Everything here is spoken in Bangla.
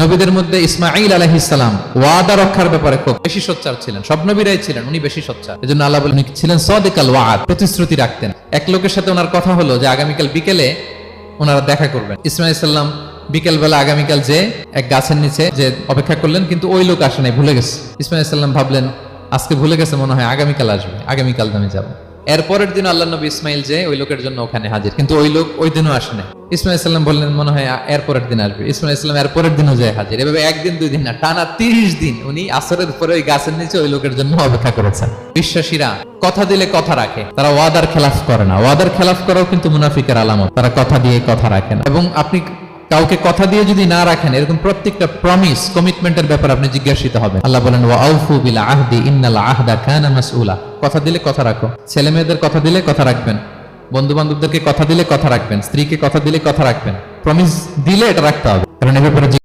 নবীদের মধ্যে ইসমাইল আলহিসাম ওয়াদা রক্ষার ব্যাপারে খুব বেশি সোচ্চার ছিলেন। সব নবীরাই ছিলেন, উনি বেশি সোচ্চার। এই জন্য আল্লাহ উনি ছিলেন সদেকাল ওয়াদ, প্রতিশ্রুতি রাখতেন। এক লোকের সাথে ওনার কথা হলো যে আগামীকাল বিকেলে ওনারা দেখা করবেন। ইসমাইল সাল্লাম বিকেল বেলা আগামীকাল যে এক গাছের নিচে যে অপেক্ষা করলেন, কিন্তু ওই লোক আসে নাই, ভুলে গেছে। ইসমাইল সাল্লাম ভাবলেন, আজকে ভুলে গেছে, মনে হয় আগামীকাল আসবে, আগামীকাল আমি যাব। এর পরের দিন আল্লাহ নবী ইসমাইল যে ওই লোকের জন্য ওখানে হাজির। কিন্তু ওই লোক ওই দিনও আসে নাই ইসমাইল সাল্লাম বললেন, মনে হয় আ- এর পরের দিন আসবে। ইসমাইল ইসলাম এর পরের দিনও যায় হাজির। এভাবে একদিন, দুই দিন না, টানা তিরিশ দিন উনি আসরের পরে ওই গাছের নিচে ওই লোকের জন্য অপেক্ষা করেছেন। বিশ্বাসীরা কথা দিলে কথা রাখে, তারা ওয়াদার খেলাফ করে না। ওয়াদার খেলাফ করাও কিন্তু মুনাফিকের আলামত, তারা কথা দিয়ে কথা রাখেন এবং আপনি কাউকে কথা দিয়ে যদি না রাখেন, এরকম প্রত্যেকটা প্রমিস কমিটমেন্টের ব্যাপার আপনি জিজ্ঞাসিত হবেন। আল্লাহ বলেন, ওয়া বিল আহদি, ইন্নাল আহদা কানা মাসউলা। কথা দিলে কথা রাখো। ছেলে মেয়েদের কথা দিলে কথা রাখবেন। বন্ধু বান্ধবদেরকে কথা দিলে কথা রাখবেন। স্ত্রীকে কথা দিলে কথা রাখবেন। প্রমিস দিলে এটা রাখতে হবে। কারণ এ ব্যাপারে